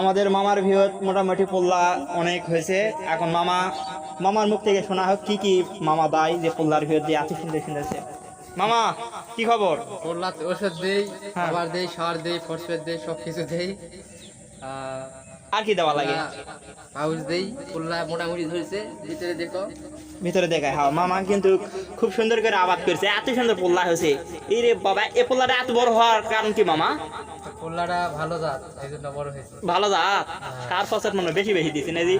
আমাদের মামার ভিড় মোটামুটি পোল্লা অনেক হয়েছে। এখন মামা মামার মুখ থেকে শোনা হোক কি কি মামা দেয় যে পোল্লার ভিড় দিয়ে এত সুন্দর শুনেছে মামা কি খবর? করলাতে ওষুধ দেই হ্যাঁ। খাবার দেই সার দেই ফসফেট দেই সব কিছু দেই আর কি দেওয়া লাগে? পাউচ দেই করলা মোটামুটি ধরেছে ভিতরে দেখো। ভিতরে দেখায় হ্যাঁ মামা কিন্তু খুব সুন্দর করে আবাদ করছে এত সুন্দর পোল্লা হয়েছে। এই রে বাবা এ পোল্লাটা এত বড় হওয়ার কারণ কি মামা? ভালো জাত এই জন্য বড় হয়েছে। ভালো জাত? সার ফসল মনে বেশি বেশি দিছি না জি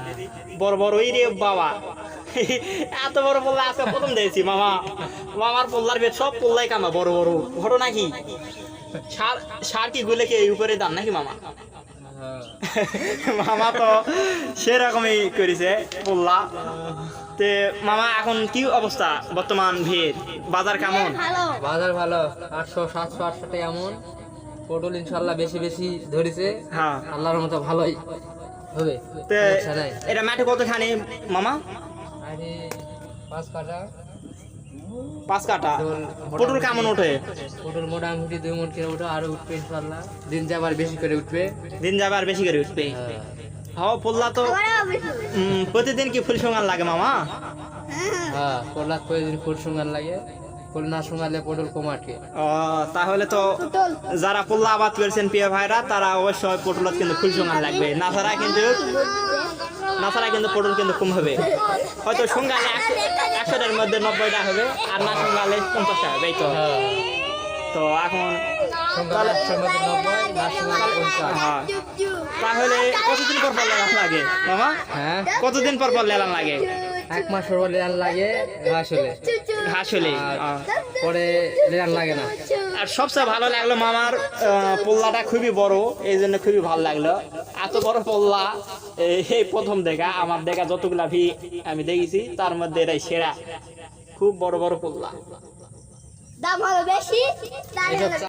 বড় বড় ওই রে বাবা। এত বড় পোল্লা আজকে প্রথম দিয়েছি মামা। মামার পোল্লার বেশ সব পোল্লাই কামা বড় বড়। ঘটনা কি? সার সার কি গুলে কি এই উপরে দাম নাকি মামা? হ্যাঁ। মামা তো সেরকমই করেছে পোল্লা। তে মামা এখন কি অবস্থা বর্তমান ভিড়? বাজার কেমন? বাজার ভালো আটশো সাতশো আটশো টাকা এমন। পটল ইনশাল্লাহ বেশি বেশি ধরেছে। হ্যাঁ। আল্লাহর মতো ভালোই হবে। এটা মাঠে কতখানি মামা? আরে পাঁচ কাটা পাঁচ কাটা পটল কেমন ওঠে? পটল মোটামুটি দুই মন করে উঠো আরও উঠবে ইনশাল্লাহ দিন যাবার বেশি করে উঠবে। দিন যাবে আর বেশি করে উঠবে? হ্যাঁ। হাওয়া পড়লা তো প্রতিদিন কি ফুল সঙ্গান লাগে মামা? হ্যাঁ করলা প্রয়োজন ফুল সুঙ্গান লাগে। পটল তাহলে তো যারা পোল্লা আবাদ করেছেন প্রিয় ভাইরা তারা অবশ্যই পটলত কিন্তু ফুল সঙ্গান লাগবে। না ছাড়া কিন্তু না ছাড়া কিন্তু পটল কিন্তু কম হবে। হয়তো সঙ্গালে একশোটার মধ্যে নব্বইটা হবে আর না সঙ্গালে পঞ্চাশটা হবে এই তো। হ্যাঁ। তো এখন হ্যাঁ। তাহলে কতদিন পর পর লেলাম লাগে? মামা? হ্যাঁ। কতদিন পর পর লেলাম লাগে? এক মাস পর লাগে ঘাস হলে ঘাস হলে। পরে লাগে না। আর সবচেয়ে ভালো লাগল মামার পোল্লাটা খুবই বড় এই জন্য খুবই ভালো লাগল। এত বড় পোল্লা এই- প্রথম দেখা আমার দেখা যতগুলা ভি আমি দেখেছি তার মধ্যে এটাই সেরা। খুব বড় বড় পোল্লা। দাম হবে বেশি হলো